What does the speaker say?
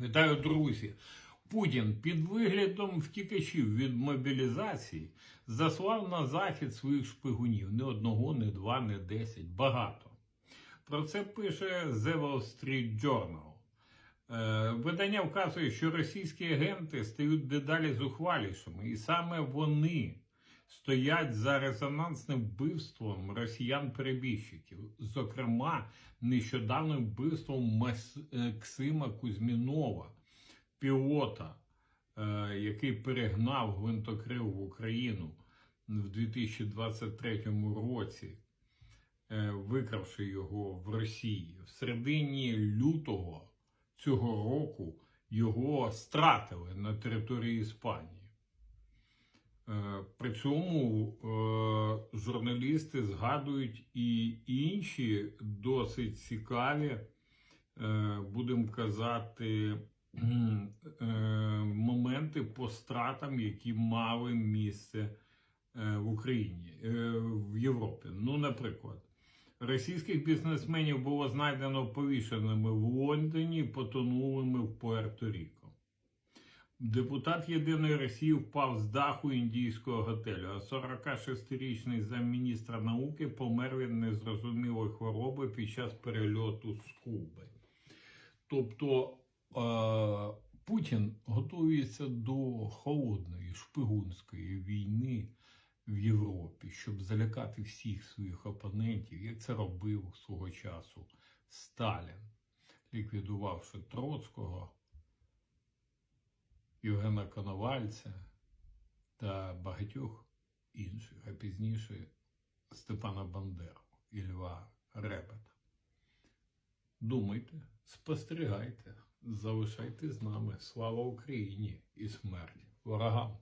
Вітаю, друзі. Путін під виглядом втікачів від мобілізації заслав на захід своїх шпигунів. Не одного, не два, не десять. Багато. Про це пише The Wall Street Journal. Е, Видання вказує, що російські агенти стають дедалі зухвалішими, і саме вони стоять за резонансним вбивством росіян-перебіжчиків, зокрема, нещодавним вбивством Мас- е, Кузьмінова, пілота, е, який перегнав гвинтокрил в Україну в 2023 році, е, викравши його в Росії. В середині лютого цього року його стратили на території Іспанії. Е, При цьому е, журналісти згадують і інші досить цікаві, е, будемо казати, моменти по стратам, які мали місце в Україні, в Європі. Ну, наприклад, російських бізнесменів було знайдено повішеними в Лондоні, потонулими в Пуерто-Ріко. Депутат Єдиної Росії впав з даху індійського готелю, а 46-річний замміністра науки помер від незрозумілої хвороби під час перельоту з Куби. Тобто е, Путін готується до холодної шпигунської війни в Європі, щоб залякати всіх своїх опонентів, як це робив свого часу Сталін, ліквідувавши Троцького. Євгена Коновальця та багатьох інших, а пізніше Степана Бандеру і Льва Репета. Думайте, спостерігайте, залишайте з нами. Слава Україні і смерть ворогам!